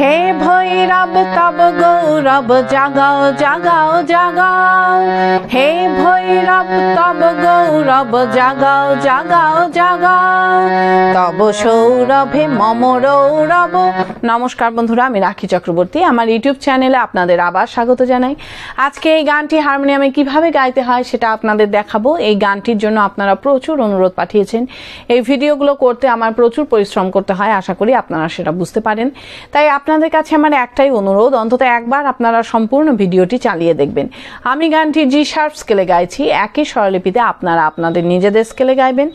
হে ভৈরব, তব গৌরব, জাগাও জাগাও জাগাও। হে ভৈরব, তব গৌরব, জাগাও জাগাও জাগাও। তব সৌরভে মম রৌরব। নমস্কার বন্ধুরা, আমি রাখি চক্রবর্তী। আমার ইউটিউব চ্যানেলে আপনাদের আবার স্বাগত জানাই। আজকে এই গানটি হারমোনিয়ামে কীভাবে গাইতে হয় সেটা আপনাদের দেখাবো। এই গানটির জন্য আপনারা প্রচুর অনুরোধ পাঠিয়েছেন। এই ভিডিওগুলো করতে আমার প্রচুর পরিশ্রম করতে হয়, আশা করি আপনারা সেটা বুঝতে পারেন। তাই আপনাদের কাছে আমার একটাই অনুরোধ, অন্তত একবার আপনারা সম্পূর্ণ ভিডিওটি চালিয়ে দেখবেন। আমি গানটি জি শার্প স্কেলে গাইছি, একই স্বরলিপিতে আপনারা আপনাদের নিজেদের স্কেলে গাইবেন।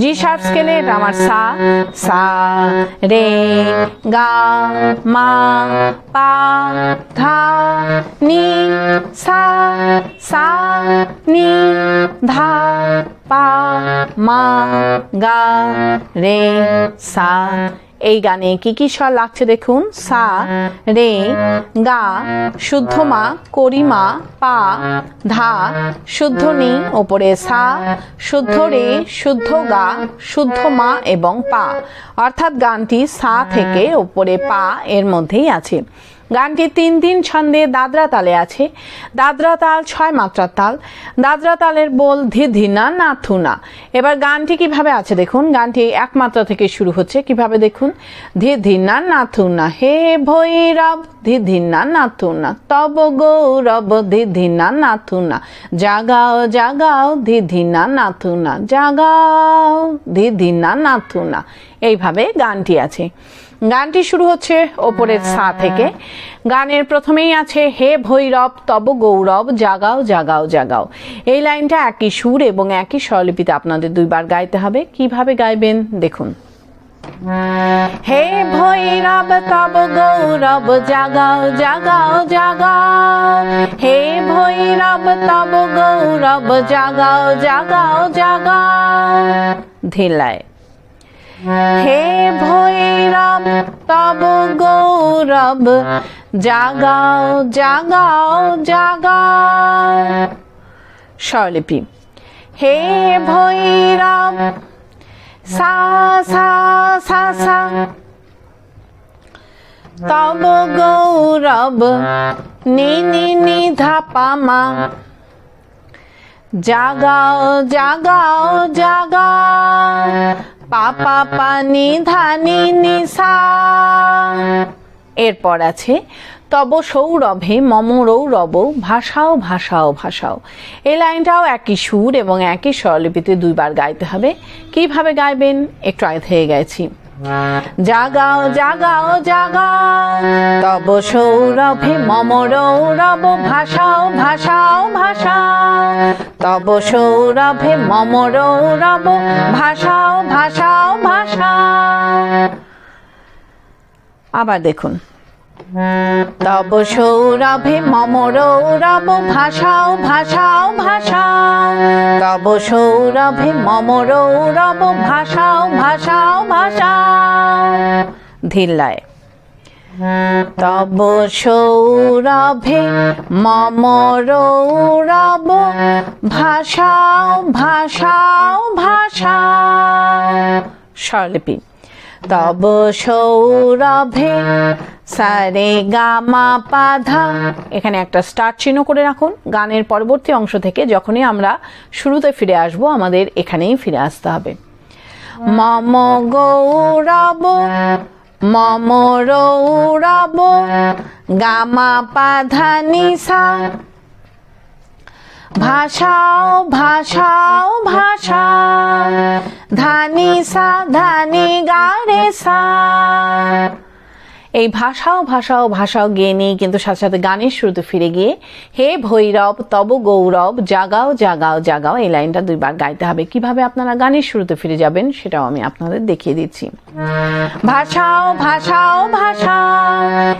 জি শার্প স্কেলে এটা আমার সা সা, রে, গা, মা, পা, ধা, নি, সা সা, নি, ধা, পা, মা, গা, রে, সা এই গানে কি কি স্বর লাগছে দেখুন? সা, রে, গা, শুদ্ধ মা করিমা পা, ধা, শুদ্ধ নি, ওপরে সা, শুদ্ধ রে, শুদ্ধ গা, শুদ্ধ মা এবং পা। অর্থাৎ গানটি সা থেকে ওপরে পা এর মধ্যেই আছে। গানটি তিন তিন ছন্দে দাদরা তালে আছে। দাদরা তাল ছয় মাত্রার তাল। দাদরা তালের বল ধি ধিনা না থুনা এবার গানটি কীভাবে আছে দেখুন। গানটি এক মাত্রা থেকে শুরু হচ্ছে। কীভাবে দেখুন? ধি ধিনা না থুনা হে ভৈরব, ধি ধিনা না থুনা তব গৌরব, ধি ধিনা না থুনা জাগাও জাগাও, ধি ধিনা না থুনা জাগাও, ধি ধিনা না থুনা এইভাবে গানটি আছে। গানটি শুরু হচ্ছে ওপরের সা থেকে। গানের প্রথমেই আছে, হে ভৈরব, তব গৌরব, জাগাও জাগাও জাগাও। এই লাইনটা একই সুর এবং একই স্বরলিপিতে আপনাদের দুইবার গাইতে হবে। কীভাবে গাইবেন? দেখুন। হে ভৈরব, তব গৌরব, জাগাও জাগাও জাগাও। হে ভৈরব, তব গৌরব, জাগাও জাগাও জাগাও। ধীলায় হে ভৈরব, তব গৌরব, জাগাও জাগাও জাগাও। স্বরলিপি, হে ভৈরব, সা সা সা তব গৌরব, নি নি নি ধা জাগাও জাগাও জাগাও। পাপা পানি ধানি নিসা এরপর আছে তব সৌরভে মম রৌরব ভাষাও ভাষাও ভাষাও। এই লাইনটাও একই সুর এবং একই স্বরলিপিতে দুইবার গাইতে হবে। কীভাবে গাইবেন? একটু আগে থেকে গেছি। জাগাও জাগাও জাগাও। তব সৌরভে মম রৌরব, ভাষাও ভাষাও, ভাষা। তব সৌরভে মম রৌরব, ভাষাও ভাষাও, ভাষা। আবার দেখুন। তব সৌরভে মম রৌরব, ভাষাও ভাষাও, ভাষা। তব সৌরভে মম রৌরব, ভাষাও ভাষাও, ভাষা। ধিল্লায়। তব সৌরভে মম রৌরব, ভাষাও ভাষাও ভাষাও স্বরলিপি। তব সৌরভে সারে গামা পাধা। এখানে একটা স্টার্ট চিহ্ন করে রাখুন। গানের পরবর্তী অংশ থেকে যখনই আমরা শুরুতে ফিরে আসব, আমাদের এখানেই ফিরে আসতে হবে। মম গৌরব মম রৌরব গামা পাধানি সা ভাষাও ভাষাও ভাষা। ধানি সা ধানি গারে সা এই ভাষাও ভাষাও ভাষাও গেয়ে নিয়ে কিন্তু সাথে সাথে গানের শুরুতে ফিরে গিয়ে হে ভৈরব, তব গৌরব, জাগাও জাগাও জাগাও এই লাইনটা দুইবার গাইতে হবে। কীভাবে আপনারা গানের শুরুতে ফিরে যাবেন সেটাও আমি আপনাদের দেখিয়ে দিচ্ছি। ভাষাও ভাষাও, ভাষা,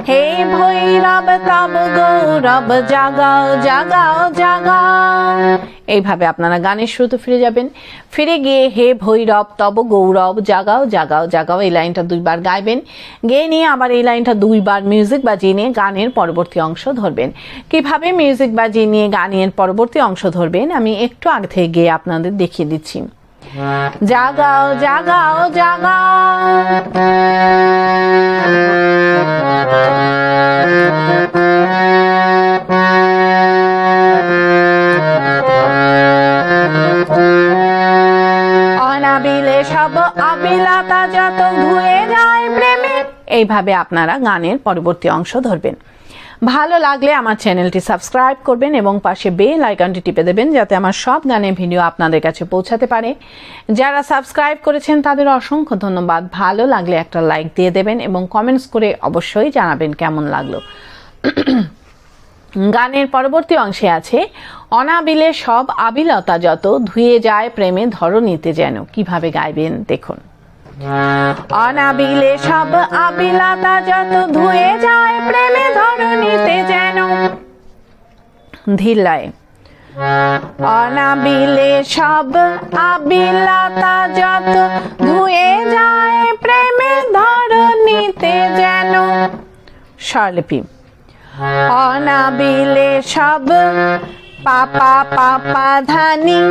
হে ভৈরব, তব গৌরব, জাগাও জাগাও জাগাও এইভাবে আপনারা গানের শুরুতে ফিরে যাবেন। ফিরে গিয়ে হে ভৈরব, তব গৌরব, জাগাও জাগাও জাগাও এই লাইনটা দুইবার গাইবেন। গেয়ে নিয়ে আবার এই লাইনটা দুইবার মিউজিক বাজিয়ে নিয়ে গানের পরবর্তী অংশ ধরবেন। কীভাবে মিউজিক বাজিয়ে নিয়ে গানের পরবর্তী অংশ ধরবেন আমি একটু আগে থেকে গিয়ে আপনাদের দেখিয়ে দিচ্ছি। জাগাও জাগাও জাগাও। এইভাবে আপনারা গানের পরবর্তী অংশ ধরবেন। ভালো লাগলে আমার চ্যানেলটি সাবস্ক্রাইব করবেন এবং পাশে বেল আইকনটি টিপে দেবেন যাতে আমার সব গানের ভিডিও আপনাদের কাছে পৌঁছাতে পারে। যারা সাবস্ক্রাইব করেছেন তাদের অসংখ্য ধন্যবাদ। ভালো লাগলে একটা লাইক দিয়ে দেবেন এবং কমেন্টস করে অবশ্যই জানাবেন কেমন লাগল। গানের পরবর্তী অংশে আছে, অনাবিলে সব আবিলতা যত ধুয়ে যায় প্রেমে ধরণীতে যেন। কীভাবে গাইবেন? দেখুন। অনাবিলে সব আবিলতা যত ধুয়ে যায়, প্রেমে ধরণীতে যেন। ধিল্লায়, অনাবিলে সব আবিলতা যত ধুয়ে যায়, প্রেমে ধরণীতে যেন। স্বরলিপি, অনাবিলে সব পাপা পাপা ধানি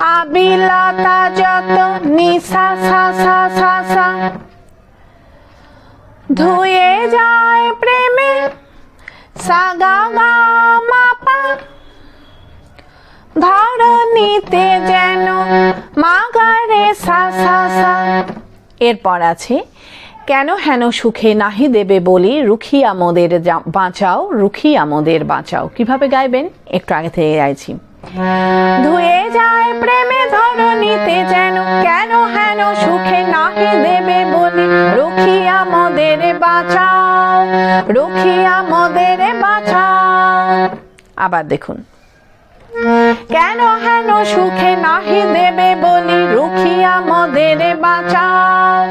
আবিলতা যত নিশা সা সা সা সা। ধুয়ে যায় প্রেমে সাগা গা মাপা ধরণীতে যেন মাগারে সা সা সা। এরপর আছে, কেন হেন সুখে নাহি দেবে বলি রুখি আমোদের বাঁচাও রুখি আমোদের বাঁচাও। কীভাবে গাইবেন? একটু আগে থেকে গাইছি। ধুয়ে যায় প্রেমে ধরণীতে যেন কেন হেন সুখে নাহি দেবে বলি রুখি আমোদের বাঁচাও রুখি আমোদের বাঁচাও। আবার দেখুন। কেন হেন সুখে নাহি দেবে বলি, রুখিয়া মদের বাঁচাও,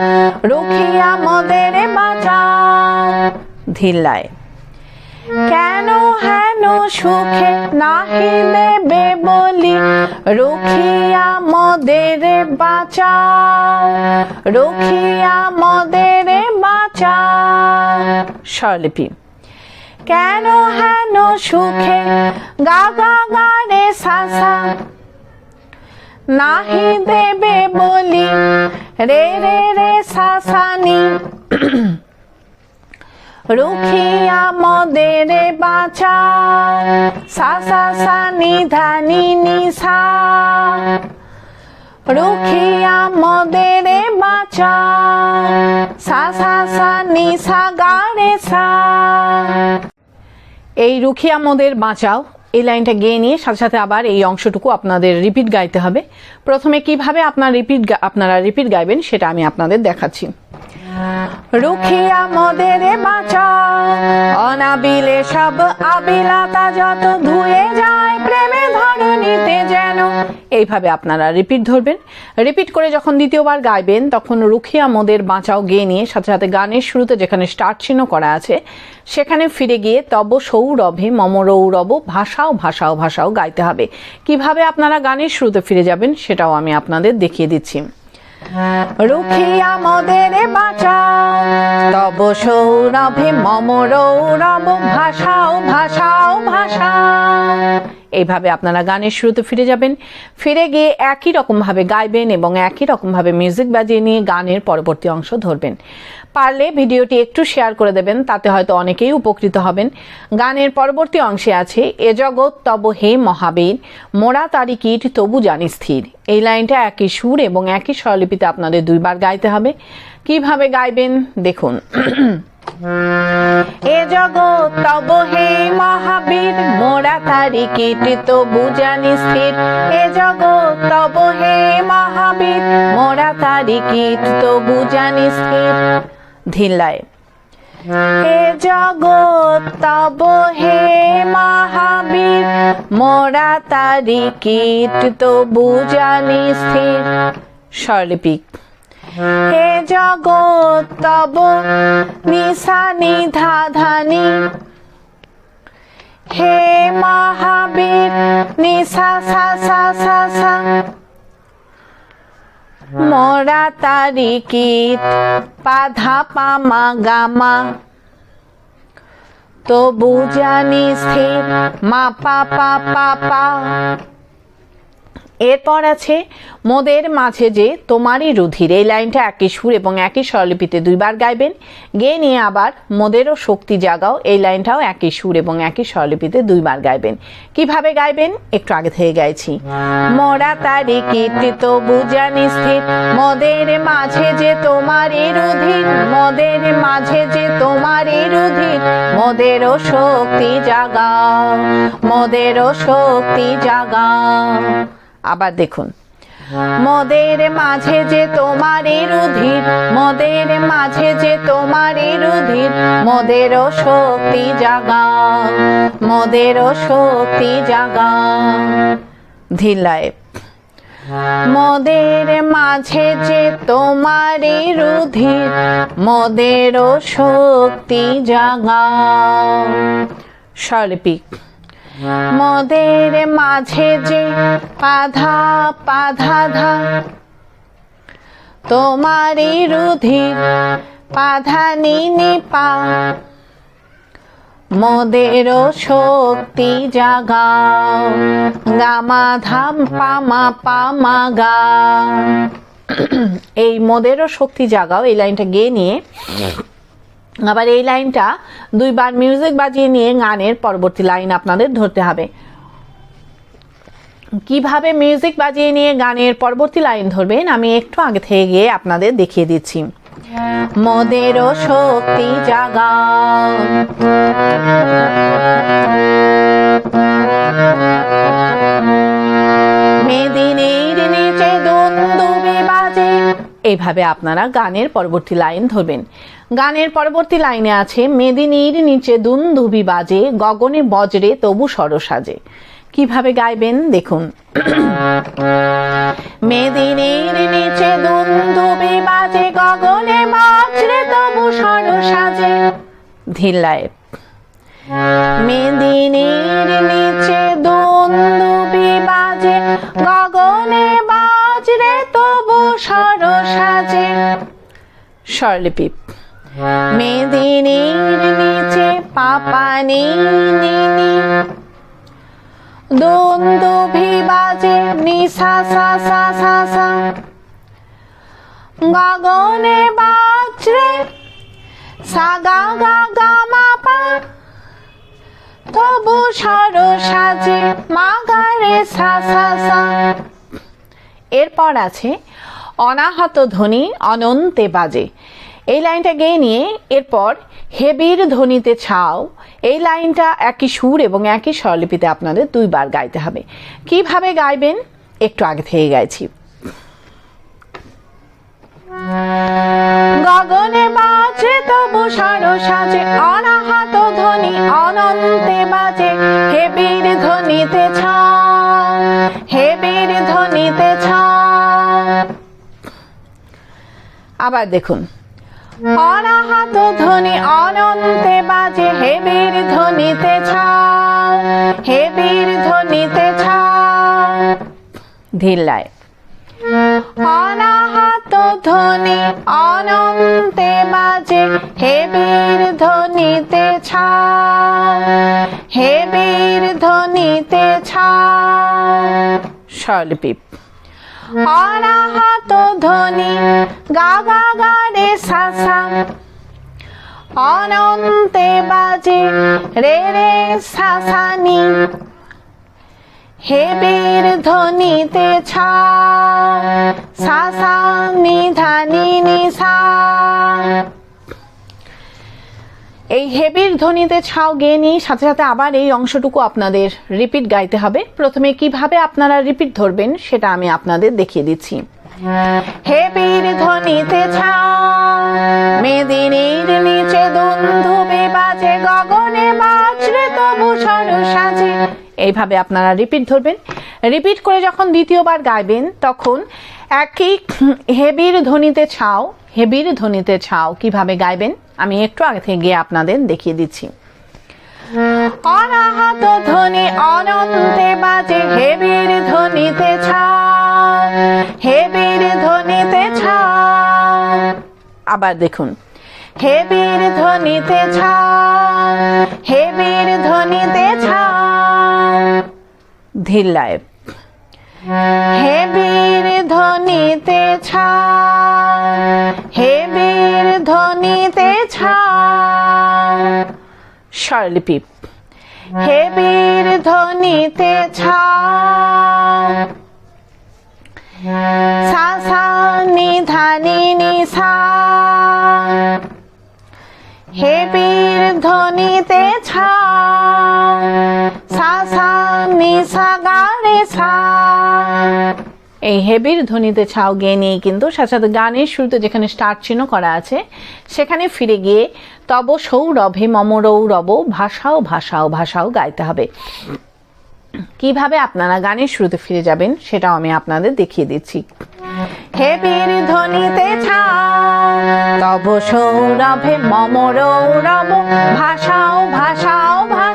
রুখিয়া মদের বাঁচাও। ধিল্লায় কেন হেন সুখে নাহি দেবে বলি। রুখিয়া মদের বাঁচাও, রুখিয়া মদের বাঁচাও। স্বরলিপি। কেন হেন সুখে গা গা গা রে সাসা। নাহি দেবে বলি, রে রে রে সাসানি। রুখিয়া মদের বাঁচা সাসা সানি ধানি নিসা রুখিয়া মদের বাঁচা সাসা সানি সা গারে সা। এই রুখিয়া মোদের বাঁচাও, এই লাইনটা গেয়ে নিয়ে সাথে সাথে আবার এই অংশটুকু আপনাদের রিপিট গাইতে হবে। প্রথমে কীভাবে আপনার রিপিট আপনারা রিপিট গাইবেন সেটা আমি আপনাদের দেখাচ্ছি। রুখিয়া মোদের বাঁচাও অনাবিলে সব আবিলাতা যত ধুয়ে যায়, প্রেমে ধরণীতে যেন। এইভাবে আপনারা রিপিট ধরবেন। রিপিট করে যখন দ্বিতীয়বার গাইবেন, তখন রুখিয়া মোদের বাঁচাও গেয়ে নিয়ে, সাথে সাথে গানের শুরুতে যেখানে স্টার্ট চিহ্ন করা আছে, সেখানে ফিরে গিয়ে তব সৌরভে মমরৌরব ভাষাও ভাষাও ভাষাও গাইতে হবে। কীভাবে আপনারা গানের শুরুতে ফিরে যাবেন, সেটাও আমি আপনাদের দেখিয়ে দিচ্ছি। রুখিয়া মদের বাঁচাও তব সৌরভে মম রৌরব ভাষাও ভাষাও ভাষাও এইভাবে আপনারা গানের শুরুতে ফিরে যাবেন। ফিরে গিয়ে একই রকমভাবে গাইবেন এবং একই রকমভাবে মিউজিক বাজিয়ে নিয়ে গানের পরবর্তী অংশ ধরবেন। পারলে ভিডিওটি একটু শেয়ার করে দেবেন, তাতে হয়তো অনেকেই উপকৃত হবেন। গানের পরবর্তী অংশে আছে, এ জগৎ তব হে মহাবীর, মোরা তারি কীট, তবু জানি স্থির। এই লাইনটা একই সুর এবং একই স্বরলিপিতে আপনাদের দুইবার গাইতে হবে। কীভাবে গাইবেন? দেখুন। এ জগৎ তব হে মহাবীর মোরা তারি কীট তবু জানি স্থির। এ জগৎ, তব হে মহাবীর, মোরা তারি কীট তবু জানি স্থির। ধিল্লায় হে জগৎ, তব হে মহাবীর, মোরা তারি কীট তবু জানি স্থির। স্বরলিপি। হে জগৎ, তব নিশা নিধা ধানি হে মহাবীর, নিশা, সা সা সা সা। মরা তারি পাধা পামা গামা তবু জানি স্থির, মা পা পা পা পা। এরপর আছে, মোদের মাঝে যে তোমারই রুধির। এই লাইনটা একই সুর এবং একই স্বরলিপিতে দুইবার গাইবেন। গেয়ে নিয়ে আবার মোদেরও শক্তি জাগাও, এই লাইনটাও একই সুর এবং একই স্বরলিপিতে দুইবার গাইবেন। কীভাবে গাইবেন? একটু আগে থেকে গাইছি। মরা তারি কীর্তিত বুজানি স্থির। মোদের মাঝে যে তোমারই রুধির, মোদের মাঝে যে তোমারই রুধির, মোদেরও শক্তি জাগাও, মোদেরও শক্তি জাগাও। আবার দেখুন। মদের মাঝে যে তোমারই রুধির মদের মাঝে যে তোমারই রুধির মদেরও শক্তি জাগাও মদেরও শক্তি জাগা। ধিলায় মদের মাঝে যে তোমারই রুধির মদেরও শক্তি জাগা। স্বরলিপি। মদের মাঝে যে পাধা পাধা ধা। তোমারই রুধির পাধা নিনি পা। মোদেরও শক্তি জাগাও গামা ধাম, পামা পামা গা। এই মদেরও শক্তি জাগাও, এই লাইনটা গেয়ে নিয়ে। আবার এই লাইনটা দুইবার মিউজিক বাজিয়ে নিয়ে গানের পরবর্তী লাইন আপনাদের ধরতে হবে। কীভাবে মিউজিক বাজিয়ে নিয়ে গানের পরবর্তী লাইন ধরবেন আমি একটু আগে থেকে গিয়ে আপনাদের দেখিয়ে দিচ্ছি। মদেরও শক্তি জাগাও। এইভাবে আপনারা গানের পরবর্তী লাইন ধরবেন। গানের পরবর্তী লাইনে আছে, মেদিনীর নিচে দুন্দুবি বাজে, গগনে বজ্রে তবু সরসাজে কীভাবে গাইবেন? দেখুন। মেদিনীর নিচে দুন্দুবি বাজে, গগনে বজ্রে তবু সরসাজে ধিল্লায় মেদিনীর নিচে দুন্দুবি বাজে স্বরলিপি মেদিনীর নিচে পাপানি দুন্দুভি বাজে নিসা সা সা সা সা গগনে বাজরে সা গা গা গা মা পা। তবু সর সাজে মা সা সা সা। এরপর আছে অনাহত ধ্বনি অনন্তে বাজে। এই লাইনটা গেয়ে নিয়ে এরপর হেবির ধ্বনিতে ছাও। এই লাইনটা একই সুর এবং একই স্বরলিপিতে আপনাদের দুইবার গাইতে হবে। কীভাবে গাইবেন? একটু আগে থেকে গাইছি। গগনে বাজে তবু সর সাজে, অনাহত ধ্বনি অনন্তে বাজে, হেবির ধ্বনিতে ছা হেবির আবার দেখুন। অনাহত ধ্বনি অনন্তে বাজে হেবির ধ্বনিতে ছা হেবির ধ্বনিতে ছা ধিল্লায় অনাহত ধ্বনি অনন্তে বাজে হেবির ধ্বনিতে ছা হেবির ধ্বনিতে ছা স্বরলিপি। অনাহত ধ্বনি, গা গা গা রে সা অনন্তে বাজে রে রে সা সা হেবের ধ্বনিতে ছা সাসা নিধানি নি ধা নি নি সা এই হেবির ধ্বনিতে ছাও গেয়ে নিয়ে সাথে সাথে আবার এই অংশটুকু আপনাদের রিপিট গাইতে হবে। প্রথমে কীভাবে আপনারা রিপিট ধরবেন সেটা আমি আপনাদের দেখিয়ে দিচ্ছি। হেবির ধ্বনিতে ছাও, মেদিনীর নিচে দুন্ধুবে বাজে গগনে বাজরে তবু সর সাজে। এইভাবে আপনারা রিপিট ধরবেন। রিপিট করে যখন দ্বিতীয়বার গাইবেন, তখন একই হেবির ধ্বনিতে ছাও হেবির ধ্বনিতে ছাও। কীভাবে গাইবেন? আমি একটু আগে থেকে গিয়ে আপনাদের দেখিয়ে দিচ্ছি। অনাহত ধ্বনি অনন্তে বাজে, হেবির ধ্বনিতে ছাও। হেবির ধ্বনিতে ছাও। আবার দেখুন। হেবির ধ্বনিতে ছাও। হেবির ধ্বনিতে ছাও। ধিল্লায় হে বীর ধ্বনিতে ছা হে বীর ধ্বনিতে ছা স্বরলিপি। হে বীর ধ্বনিতে ছা এই হেবির ধ্বনিতে ছাও গিয়ে নিয়ে কিন্তু। সাথে গানের শুরুতে যেখানে স্টার্ট চিহ্ন করা আছে, সেখানে ফিরে গিয়ে তব সৌরভে মমরৌরব ভাষাও ভাষাও ভাষাও গাইতে হবে। কীভাবে আপনারা গানের শুরুতে ফিরে যাবেন, সেটাও আমি আপনাদের দেখিয়ে দিচ্ছি। হে বীর ধ্বনিতে তব সৌরভে মমরৌরব ভাষাও ভাষাও ভাষা